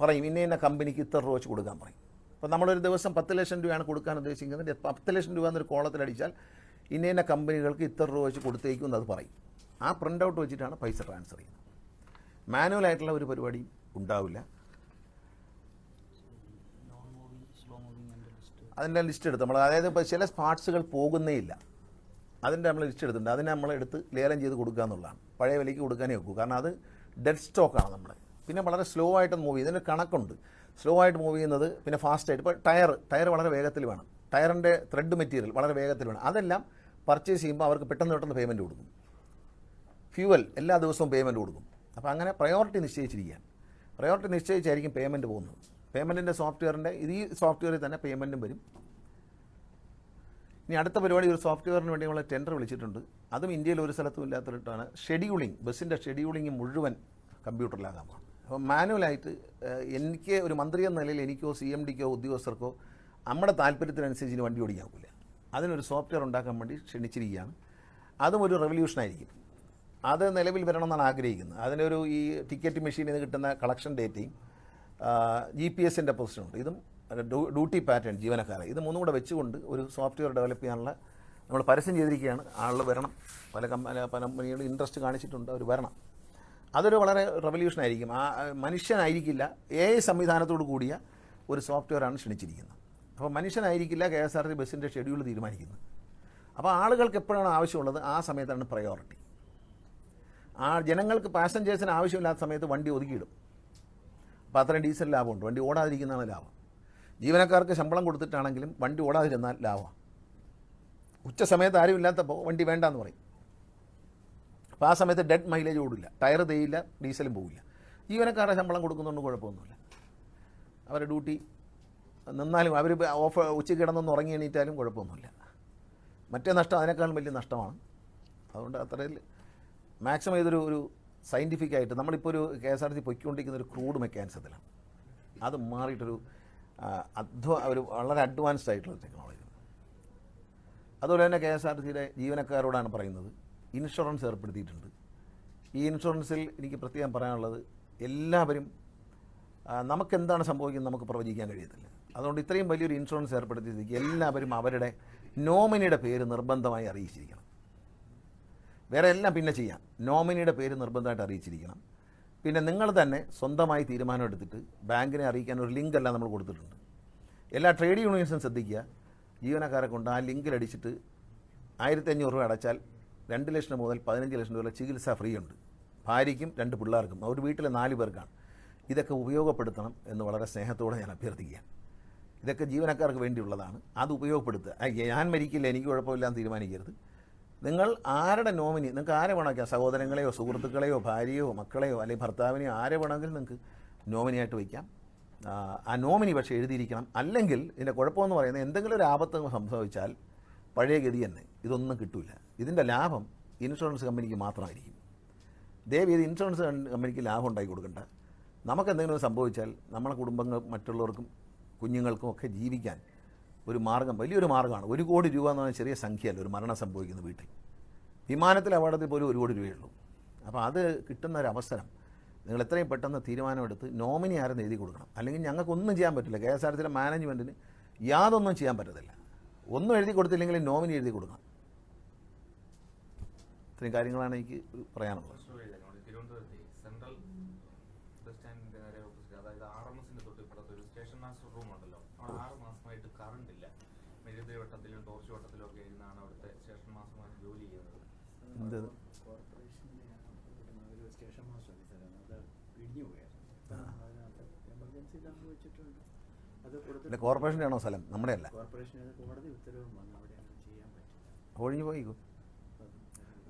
പറയും ഇന്ന ഇന്ന കമ്പനിക്ക് ഇത്ര രൂപ വെച്ച് കൊടുക്കാൻ പറയും. അപ്പോൾ നമ്മളൊരു ദിവസം പത്ത് ലക്ഷം രൂപയാണ് കൊടുക്കാൻ ഉദ്ദേശിക്കുന്നത്. പത്ത് ലക്ഷം രൂപ എന്നൊരു കോളത്തിലടിച്ചാൽ ഇന്ന ഇന്ന കമ്പനികൾക്ക് ഇത്ര രൂപ വെച്ച് കൊടുത്തേക്കും എന്ന് അത് പറയും. ആ പ്രിന്റ് ഔട്ട് വെച്ചിട്ടാണ് പൈസ ട്രാൻസ്ഫർ ചെയ്യുന്നത്. മാനുവലായിട്ടുള്ള ഒരു പരിപാടി ഉണ്ടാവില്ല. അതിന്റെ ലിസ്റ്റ് എടുത്ത് നമ്മൾ അതായത് ഇപ്പോൾ ചില സ്പാർട്സുകൾ പോകുന്നേ ഇല്ല. അതിന്റെ നമ്മൾ ലിസ്റ്റ് എടുത്തിട്ടുണ്ട്. അതിനെ നമ്മൾ എടുത്ത് ലേലം ചെയ്ത് കൊടുക്കുക എന്നുള്ളതാണ്. പഴയ വിലയ്ക്ക് കൊടുക്കാനേ വെക്കൂ കാരണം അത് ഡെഡ് സ്റ്റോക്കാണ് നമ്മൾ പിന്നെ വളരെ സ്ലോ ആയിട്ട് മൂവ് ചെയ്യും. ഇതിന്റെ കണക്കുണ്ട്. സ്ലോ ആയിട്ട് മൂവ് ചെയ്യുന്നത് പിന്നെ ഫാസ്റ്റ് ആയിട്ട്. ഇപ്പോൾ ടയർ ടയർ വളരെ വേഗത്തിൽ വേണം. ടയറിന്റെ ത്രെഡ് മെറ്റീരിയൽ വളരെ വേഗത്തിൽ വേണം. അതെല്ലാം പർച്ചേസ് ചെയ്യുമ്പോൾ അവർക്ക് പെട്ടെന്ന് പെട്ടെന്ന് പേയ്മെന്റ് കൊടുക്കും. ഫ്യൂവൽ എല്ലാ ദിവസവും പേയ്മെന്റ് കൊടുക്കും. അപ്പോൾ അങ്ങനെ പ്രയോറിറ്റി നിശ്ചയിച്ചിരിക്കുകയാണ്. പ്രയോറിറ്റി നിശ്ചയിച്ചായിരിക്കും പേയ്മെന്റ് പോകുന്നത്. പേയ്മെന്റിന്റെ സോഫ്റ്റ്വെയറിന്റെ ഇത് ഈ സോഫ്റ്റ്വെയറിൽ തന്നെ പേയ്മെന്റും വരും. ഇനി അടുത്ത പരിപാടി ഒരു സോഫ്റ്റ്വെയറിന് വേണ്ടി നമ്മൾ ടെൻഡർ വിളിച്ചിട്ടുണ്ട്. അതും ഇന്ത്യയിൽ ഒരു സ്ഥലത്തും ഇല്ലാത്തൊരിട്ടാണ് ഷെഡ്യൂളിംഗ് ബസ്സിന്റെ ഷെഡ്യൂളിംഗ് മുഴുവൻ കമ്പ്യൂട്ടറിലാകാൻ പോകും അപ്പോൾ മാനുവലായിട്ട് എനിക്ക് ഒരു മന്ത്രി എന്ന നിലയിൽ എനിക്കോ സി എം ഡിക്കോ ഉദ്യോഗസ്ഥർക്കോ നമ്മുടെ താല്പര്യത്തിനനുസരിച്ച് വണ്ടി ഓടിക്കാൻ പോകില്ല അതിനൊരു സോഫ്റ്റ്വെയർ ഉണ്ടാക്കാൻ വേണ്ടി ക്ഷണിച്ചിരിക്കുകയാണ്. അതും ഒരു റെവല്യൂഷനായിരിക്കും അത് നിലവിൽ വരണമെന്നാണ് ആഗ്രഹിക്കുന്നത്. അതിനൊരു ഈ ടിക്കറ്റ് മെഷീനിൽ നിന്ന് കിട്ടുന്ന കളക്ഷൻ ഡേറ്റയും ജി പി എസിന്റെ പൊസിഷനുണ്ട് ഇതും ഡ്യൂട്ടി പാറ്റേൺ ജീവനക്കാരെ. ഇത് മൂന്നും കൂടെ വെച്ചുകൊണ്ട് ഒരു സോഫ്റ്റ്വെയർ ഡെവലപ്പ് ചെയ്യാനുള്ള നമ്മൾ പരസ്യം ചെയ്തിരിക്കുകയാണ്. ആളുകൾ വരണം. പല കമ്പനി പല കമ്പനികളും ഇൻട്രസ്റ്റ് കാണിച്ചിട്ടുണ്ട്. അവർ വരണം. അതൊരു വളരെ റെവല്യൂഷൻ ആയിരിക്കും. ആ മനുഷ്യനായിരിക്കില്ല. എ സംവിധാനത്തോട് കൂടിയ ഒരു സോഫ്റ്റ്വെയറാണ് ക്ഷണിച്ചിരിക്കുന്നത്. അപ്പോൾ മനുഷ്യനായിരിക്കില്ല കെ എസ് ആർ ടി ബസ്സിന്റെ ഷെഡ്യൂൾ തീരുമാനിക്കുന്നത്. അപ്പോൾ ആളുകൾക്ക് എപ്പോഴാണ് ആവശ്യമുള്ളത് ആ സമയത്താണ് പ്രയോറിറ്റി ആ ജനങ്ങൾക്ക് പാസഞ്ചേഴ്സിന് ആവശ്യമില്ലാത്ത സമയത്ത് വണ്ടി ഒതുക്കിയിടും. അപ്പോൾ അത്രയും ഡീസൽ ലാഭമുണ്ട്. വണ്ടി ഓടാതിരിക്കുന്നതാണ് ലാഭം. ജീവനക്കാർക്ക് ശമ്പളം കൊടുത്തിട്ടാണെങ്കിലും വണ്ടി ഓടാതിരുന്നാൽ ലാഭമാണ് ഉച്ച സമയത്ത് ആരും ഇല്ലാത്തപ്പോൾ വണ്ടി വേണ്ടാന്ന് പറയും. അപ്പോൾ ആ സമയത്ത് ഡെഡ് മൈലേജ് ഓടില്ല. ടയർ തേയില്ല ഡീസലും പോവില്ല. ജീവനക്കാരുടെ ശമ്പളം കൊടുക്കുന്നതുകൊണ്ട് കുഴപ്പമൊന്നുമില്ല. അവരുടെ ഡ്യൂട്ടി നിന്നാലും അവർ ഓഫ് ഉച്ചയ്ക്ക് കിടന്നൊന്ന് ഉറങ്ങി എണീറ്റാലും കുഴപ്പമൊന്നുമില്ല. മറ്റേ നഷ്ടം അതിനേക്കാളും വലിയ നഷ്ടമാണ്. അതുകൊണ്ട് അത്രയിൽ മാക്സിമം ഇതൊരു ഒരു സയന്റിഫിക് ആയിട്ട് നമ്മളിപ്പോൾ ഒരു കെ എസ് ആർ ടി പൊയ്ക്കൊണ്ടിരിക്കുന്ന ഒരു ക്രൂഡ് മെക്കാനിസത്തിലാണ് അത് മാറിയിട്ടൊരു അധ്വ ഒരു വളരെ അഡ്വാൻസ്ഡ് ആയിട്ടുള്ള ടെക്നോളജി അതുപോലെ തന്നെ കെ എസ് ആർ ടിയുടെ ജീവനക്കാരോടാണ് പറയുന്നത്. ഇൻഷുറൻസ് ഏർപ്പെടുത്തിയിട്ടുണ്ട്. ഈ ഇൻഷുറൻസിൽ എനിക്ക് പ്രത്യേകം പറയാനുള്ളത് എല്ലാവരും നമുക്കെന്താണ് സംഭവിക്കുന്നത് നമുക്ക് പ്രവചിക്കാൻ കഴിയത്തില്ല. അതുകൊണ്ട് ഇത്രയും വലിയൊരു ഇൻഷുറൻസ് ഏർപ്പെടുത്തിയിരിക്കും എല്ലാവരും അവരുടെ നോമിനിയുടെ പേര് നിർബന്ധമായി അറിയിച്ചിരിക്കണം. വേറെ എല്ലാം പിന്നെ ചെയ്യാം. നോമിനിയുടെ പേര് നിർബന്ധമായിട്ട് അറിയിച്ചിരിക്കണം. പിന്നെ നിങ്ങൾ തന്നെ സ്വന്തമായി തീരുമാനം എടുത്തിട്ട് ബാങ്കിനെ അറിയിക്കാൻ ഒരു ലിങ്ക് എല്ലാം നമ്മൾ കൊടുത്തിട്ടുണ്ട്. എല്ലാ ട്രേഡ് യൂണിയൻസും ശ്രദ്ധിക്കുക. ജീവനക്കാരെ കൊണ്ട് ആ ലിങ്കിൽ അടിച്ചിട്ട് ആയിരത്തി അഞ്ഞൂറ് രൂപ അടച്ചാൽ രണ്ട് ലക്ഷം മുതൽ പതിനഞ്ച് ലക്ഷം രൂപ ചികിത്സ ഫ്രീ ഉണ്ട്. ഭാര്യയ്ക്കും രണ്ട് പിള്ളേർക്കും. അവർ വീട്ടിലെ നാല് പേർക്കാണ്. ഇതൊക്കെ ഉപയോഗപ്പെടുത്തണം എന്ന് വളരെ സ്നേഹത്തോടെ ഞാൻ അഭ്യർത്ഥിക്കുകയാണ്. ഇതൊക്കെ ജീവനക്കാർക്ക് വേണ്ടിയുള്ളതാണ്. അത് ഉപയോഗപ്പെടുത്തുക. ഞാൻ മരിക്കില്ല എനിക്ക് കുഴപ്പമില്ലാന്ന് തീരുമാനിക്കരുത്. നിങ്ങൾ ആരുടെ നോമിനി നിങ്ങൾക്ക് ആരെ വേണമെങ്കിൽ സഹോദരങ്ങളെയോ സുഹൃത്തുക്കളെയോ ഭാര്യയോ മക്കളെയോ അല്ലെങ്കിൽ ഭർത്താവിനെയോ ആരെ വേണമെങ്കിലും നിങ്ങൾക്ക് നോമിനിയായിട്ട് വയ്ക്കാം ആ, നോമിനി പക്ഷേ എഴുതിയിരിക്കണം. അല്ലെങ്കിൽ ഇതിന്റെ കുഴപ്പമെന്ന് പറയുന്നത് എന്തെങ്കിലും ഒരു ആപത്ത് സംഭവിച്ചാൽ പഴയ ഗതി തന്നെ. ഇതൊന്നും കിട്ടില്ല ഇതിന്റെ ലാഭം ഇൻഷുറൻസ് കമ്പനിക്ക് മാത്രമായിരിക്കും. ദയവ് ഇത് ഇൻഷുറൻസ് കമ്പനിക്ക് ലാഭം ഉണ്ടാക്കി കൊടുക്കണ്ട. നമുക്ക് എന്തെങ്കിലും സംഭവിച്ചാൽ നമ്മളെ കുടുംബങ്ങൾ മറ്റുള്ളവർക്കും കുഞ്ഞുങ്ങൾക്കും ഒക്കെ ജീവിക്കാൻ ഒരു മാർഗം വലിയൊരു മാർഗമാണ് ഒരു കോടി രൂപ എന്ന് പറഞ്ഞാൽ ചെറിയ സംഖ്യയല്ല. ഒരു മരണം സംഭവിക്കുന്ന വീട്ടിൽ. വിമാനത്തിൽ അപകടത്തിൽ പോലും ഒരു കോടി രൂപയുള്ളൂ അപ്പോൾ അത് കിട്ടുന്ന ഒരു അവസരം നിങ്ങൾ എത്രയും പെട്ടെന്ന് തീരുമാനമെടുത്ത് നോമിനി ആരെന്ന് എഴുതി കൊടുക്കണം. അല്ലെങ്കിൽ ഞങ്ങൾക്കൊന്നും ചെയ്യാൻ പറ്റില്ല. കെ എസ് ആർ സിയിലെ മാനേജ്മെന്റിന് യാതൊന്നും ചെയ്യാൻ പറ്റത്തില്ല. ഒന്നും എഴുതി കൊടുത്തില്ലെങ്കിൽ നോമിനി എഴുതി കൊടുക്കണം ഇത്രയും കാര്യങ്ങളാണ് എനിക്ക് പറയാനുള്ളത്. സെൻട്രൽ ബസ് സ്റ്റാൻഡിന്റെ നേരെ ഓപ്പോസിറ്റ് അതായത് ആർ എം എസിന്റെ തൊട്ടിപ്പുറത്ത് ഒരു സ്റ്റേഷൻ മാസ്റ്റർ റൂം ഉണ്ടല്ലോ. അവിടെ ആറ് മാസമായിട്ട് കറണ്ട് ഇല്ല. മെഴുകുതിരി വട്ടത്തിലും ടോർച്ച് വട്ടത്തിലും ഒക്കെ ഇരുന്നാണ് അവിടുത്തെ സ്റ്റേഷൻ മാസ്റ്റർമാർ ജോലി ചെയ്യുന്നത്. സ്റ്റേഷൻ മാസ്റ്റർ ഓഫീസറാണ് അത് എമർജൻസി പിന്നെ കോർപ്പറേഷന്റെ ആണോ സ്ഥലം? നമ്മുടെ അല്ല കോർപ്പറേഷന് കോടതി ഉത്തരവും വന്നു. അവിടെ ചെയ്യാൻ പറ്റില്ല ഒഴിഞ്ഞു പോയിക്കോ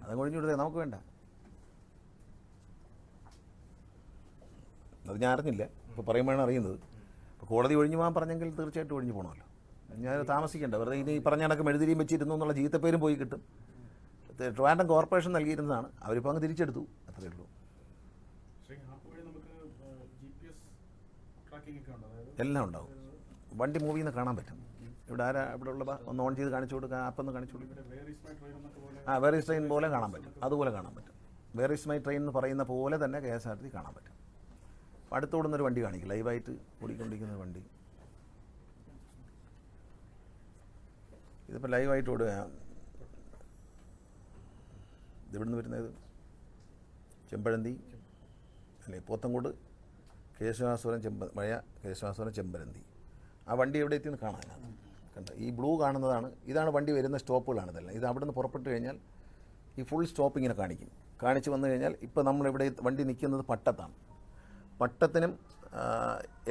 അത് ഒഴിഞ്ഞു കൊടുത്തേ. നമുക്ക് വേണ്ട. അത് ഞാൻ അറിഞ്ഞില്ല. ഇപ്പോൾ പറയുമ്പോഴാണ് അറിയുന്നത്. ഇപ്പോൾ കോടതി ഒഴിഞ്ഞു പോകാൻ പറഞ്ഞെങ്കിൽ തീർച്ചയായിട്ടും ഒഴിഞ്ഞു പോകണമല്ലോ ഞാൻ താമസിക്കേണ്ട. വെറുതെ ഇനി ഈ പറഞ്ഞ കണക്ക് മെഴുതിരിയും വെച്ചിരുന്നു എന്നുള്ള ജീവിതപ്പേരും പോയി കിട്ടും. ട്രിവാൻഡം കോർപ്പറേഷൻ നൽകിയിരുന്നതാണ്. അവരിപ്പോൾ അങ്ങ് തിരിച്ചെടുത്തു. അത്രയേ ഉള്ളൂ. ശ്രീ ആപ്പ് വഴി നമുക്ക് ജി പി ഒക്കെ ഉണ്ട്? അതായത് എല്ലാം ഉണ്ടാവും. വണ്ടി മൂവ് നിന്ന് കാണാൻ പറ്റും. ഇവിടെ ആരാ ഇവിടെ ഉള്ള ഒന്ന് ഓൺ ചെയ്ത് കാണിച്ചു കൊടുക്കുക ആപ്പൊന്ന് കാണിച്ചു കൊടുക്കുക ആ വേർ ഇസ് ട്രെയിൻ പോലെ കാണാൻ പറ്റും. അതുപോലെ കാണാൻ പറ്റും. വേർ ഇസ് മൈ ട്രെയിൻ എന്ന് പറയുന്ന പോലെ തന്നെ കെ എസ് ആർ ടി കാണാൻ പറ്റും. അടുത്തോടുന്നൊരു വണ്ടി കാണിക്കും. ലൈവായിട്ട് ഓടിക്കൊണ്ടിരിക്കുന്ന വണ്ടി. ഇതിപ്പോൾ ലൈവായിട്ട് ഓടുക. ഇതിവിടുന്ന് വരുന്നത്? ചെമ്പഴന്തി അല്ലെ പോത്തങ്കോട് കേശവാസുരം ചെമ്പ മഴ കേശവാസുരം ചെമ്പരന്തി. ആ വണ്ടി എവിടെ എത്തിയെന്ന് കാണാനാണ് കണ്ട? ഈ ബ്ലൂ കാണുന്നതാണ്. ഇതാണ് വണ്ടി വരുന്ന സ്റ്റോപ്പുകളാണ് ഇതെല്ലാം. ഇത് അവിടെ നിന്ന് പുറപ്പെട്ട് കഴിഞ്ഞാൽ ഈ ഫുൾ സ്റ്റോപ്പ് ഇങ്ങനെ കാണിക്കും. കാണിച്ച് വന്നു കഴിഞ്ഞാൽ ഇപ്പോൾ നമ്മളിവിടെ വണ്ടി നിൽക്കുന്നത് പട്ടത്താണ്. പട്ടത്തിനും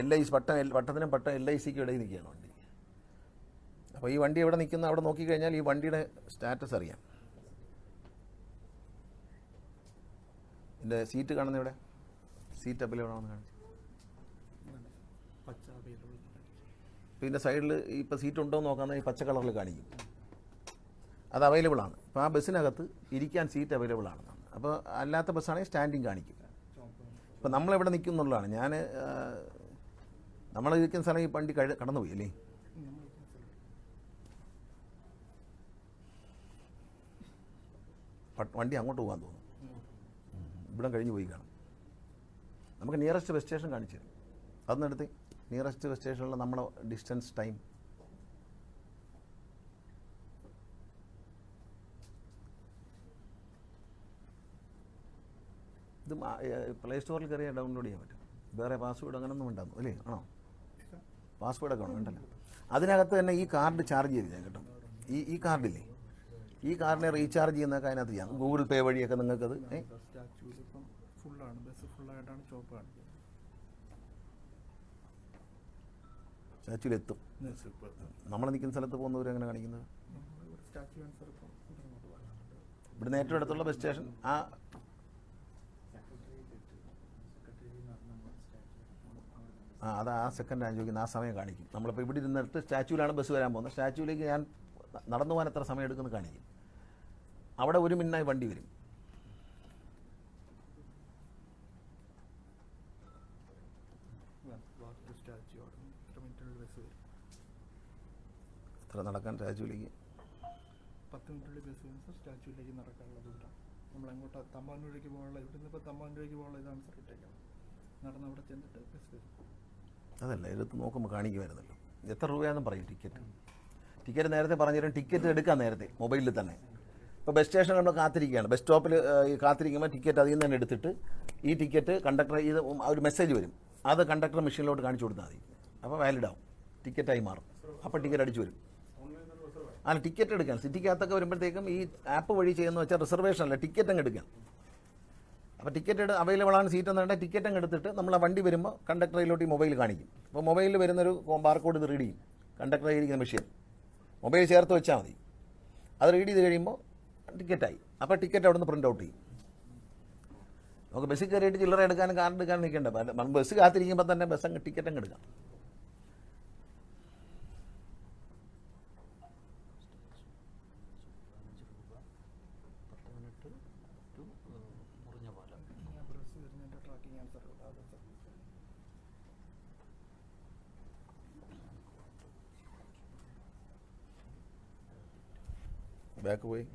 എൽ ഐ സി പട്ടം പട്ടത്തിനും പട്ടം എൽ ഐ സിക്കും ഇടയിൽ നിൽക്കുകയാണ് വണ്ടി. അപ്പോൾ ഈ വണ്ടി എവിടെ നിൽക്കുന്ന അവിടെ നോക്കിക്കഴിഞ്ഞാൽ ഈ വണ്ടിയുടെ സ്റ്റാറ്റസ് അറിയാം. ഇതിന്റെ സീറ്റ് കാണുന്ന ഇവിടെ സീറ്റ് അവൈലബിൾ ആണെന്ന് കാണിച്ചു പച്ച അവൈലബിൾ പിന്നെ സൈഡിൽ ഇപ്പോൾ സീറ്റ് ഉണ്ടോ എന്ന് നോക്കാൻ ഈ പച്ച കളറിൽ കാണിക്കും. അത് അവൈലബിൾ ആണ്. അപ്പോൾ ആ ബസ്സിനകത്ത് ഇരിക്കാൻ സീറ്റ് അവൈലബിൾ ആണെന്നാണ്. അപ്പോൾ അല്ലാത്ത ബസ്സാണെങ്കിൽ സ്റ്റാൻഡിങ് കാണിക്കും. ഇപ്പോൾ നമ്മളെവിടെ നിൽക്കും എന്നുള്ളതാണ്. ഞാൻ നമ്മൾ ഇരിക്കുന്ന സ്ഥലം ഈ വണ്ടി കഴി കടന്നുപോയി അല്ലേ? വണ്ടി അങ്ങോട്ട് പോകാൻ തോന്നുന്നു. ഇവിടെ കഴിഞ്ഞ് പോയി കാണും. നമുക്ക് നിയറസ്റ്റ് ബസ് സ്റ്റേഷൻ കാണിച്ചു തരും. അതൊന്നെടുത്ത് നിയറസ്റ്റ് സ്റ്റേഷനിലുള്ള നമ്മുടെ ഡിസ്റ്റൻസ് ടൈം ഇത് പ്ലേ സ്റ്റോറിൽ കയറിയാൽ ഡൗൺലോഡ് ചെയ്യാൻ പറ്റും. വേറെ പാസ്വേഡ് അങ്ങനൊന്നും ഉണ്ടാകും അല്ലേ? ആണോ? പാസ്വേഡൊക്കെ വേണം ഉണ്ടല്ലോ അതിനകത്ത് തന്നെ ഈ കാർഡ് ചാർജ് ചെയ്ത് ഞാൻ കേട്ടോ. ഈ ഈ കാർഡില്ലേ ഈ കാർഡിനെ റീചാർജ് ചെയ്യുന്നതൊക്കെ അതിനകത്ത് ചെയ്യാം. ഗൂഗിൾ പേ വഴിയൊക്കെ നിങ്ങൾക്കത് ഏ? സ്റ്റാച്യൂലെത്തും. നമ്മൾ നിൽക്കുന്ന സ്ഥലത്ത് പോകുന്നവർ എങ്ങനെ കാണിക്കുന്നത്? ഇവിടുന്ന് ഏറ്റവും അടുത്തുള്ള ബസ് സ്റ്റേഷൻ ആ ആ അത് ആ സെക്കൻഡ് ഞാൻ ചോദിക്കുന്നത് ആ സമയം കാണിക്കും. നമ്മളിപ്പോൾ ഇവിടെ ഇരുന്നിട്ട് സ്റ്റാച്യൂലാണ് ബസ് വരാൻ പോകുന്നത്. സ്റ്റാച്യൂലേക്ക് ഞാൻ നടന്നു പോകാൻ എത്ര സമയം എടുക്കുന്നത് കാണിക്കും. അവിടെ ഒരു മിന്നായി വണ്ടി വരും വാക്ക് ടു സ്റ്റാച്യു അവിടെ നിന്ന് എത്ര മിനിറ്റിനുള്ളിൽ ബസ് വരും എത്ര നടക്കാൻ സ്റ്റാച്യൂലേക്ക് പത്ത് ബസ് വരും സർ സ്റ്റാച്യൂലേക്ക് നടക്കാനുള്ള ദൂരം. നമ്മൾ അങ്ങോട്ട് തമ്പാനൂരേക്ക് പോകാനുള്ള ഇവിടെ നിന്ന് ഇപ്പോൾ തമ്പാനൂരേക്ക് പോകാനുള്ള ഇതാണ് സർ ഇട്ടേക്കാം നടന്ന് അവിടെ ചെന്നിട്ട് ബസ് വരും. അതല്ല എടുത്ത് നോക്കുമ്പോൾ കാണിക്കുമായിരുന്നല്ലോ. എത്ര രൂപയാണെന്ന് പറയും ടിക്കറ്റ് ടിക്കറ്റ് നേരത്തെ പറഞ്ഞുതരും ടിക്കറ്റ് എടുക്കാൻ നേരത്തെ മൊബൈലിൽ തന്നെ. ഇപ്പോൾ ബസ് സ്റ്റേഷൻ നമ്മൾ കാത്തിരിക്കുകയാണ്. ബസ് സ്റ്റോപ്പിൽ കാത്തിരിക്കുമ്പോൾ ടിക്കറ്റ് അതിൽ നിന്ന് തന്നെ എടുത്തിട്ട് ഈ ടിക്കറ്റ് കണ്ടക്ടർ ഇത് ഒരു മെസ്സേജ് വരും. അത് കണ്ടക്ടർ മെഷീനിലോട്ട് കാണിച്ചു കൊടുത്താൽ മതി. അപ്പോൾ വാലിഡ് ആവും. ടിക്കറ്റായി മാറും. അപ്പോൾ ടിക്കറ്റ് അടിച്ചു വരും. അല്ല ടിക്കറ്റ് എടുക്കാൻ. സിറ്റിക്കകത്തൊക്കെ വരുമ്പോഴത്തേക്കും ഈ ആപ്പ് വഴി ചെയ്യുന്ന വെച്ചാൽ റിസർവേഷൻ അല്ല? ടിക്കറ്റ് അങ്ങ് എടുക്കാം. അപ്പോൾ ടിക്കറ്റ് എടുത്ത് അവൈലബിൾ ആണ് സീറ്റ് എന്ന് പറഞ്ഞാൽ ടിക്കറ്റ് അങ്ങ് എടുത്തിട്ട് നമ്മൾ ആ വണ്ടി വരുമ്പോൾ കണ്ടക്ടറിലോട്ട് ഈ മൊബൈൽ കാണിക്കും. അപ്പോൾ മൊബൈലിൽ വരുന്നൊരു ബാർകോഡ് ഇത് റീഡ് ചെയ്യും. കണ്ടക്ടർ ഇരിക്കുന്ന മെഷീൻ മൊബൈൽ ചേർത്ത് വെച്ചാൽ മതി. അത് റീഡ് ചെയ്ത് കഴിയുമ്പോൾ ടിക്കറ്റായി അപ്പോൾ ടിക്കറ്റ് അവിടെ നിന്ന് പ്രിന്റ് ഔട്ട് ചെയ്യും. നമുക്ക് ബസ്സിൽ കയറിയിട്ട് ചില്ലറ എടുക്കാനും കാർഡ് എടുക്കാനും നിൽക്കേണ്ട ബസ് കാത്തിരിക്കുമ്പോൾ തന്നെ ബസ് അങ്ങ് ടിക്കറ്റ് അങ്ങ് എടുക്കാം പതിനഞ്ച് രൂപ പത്ത് മിനിറ്റ് ടു മുറിഞ്ഞ പാലം ഞാൻ ബസ് വരുന്നതിന്റെ ട്രാക്കിംഗ് ആൻസർ അതെ സർ ബാക്ക് പോയി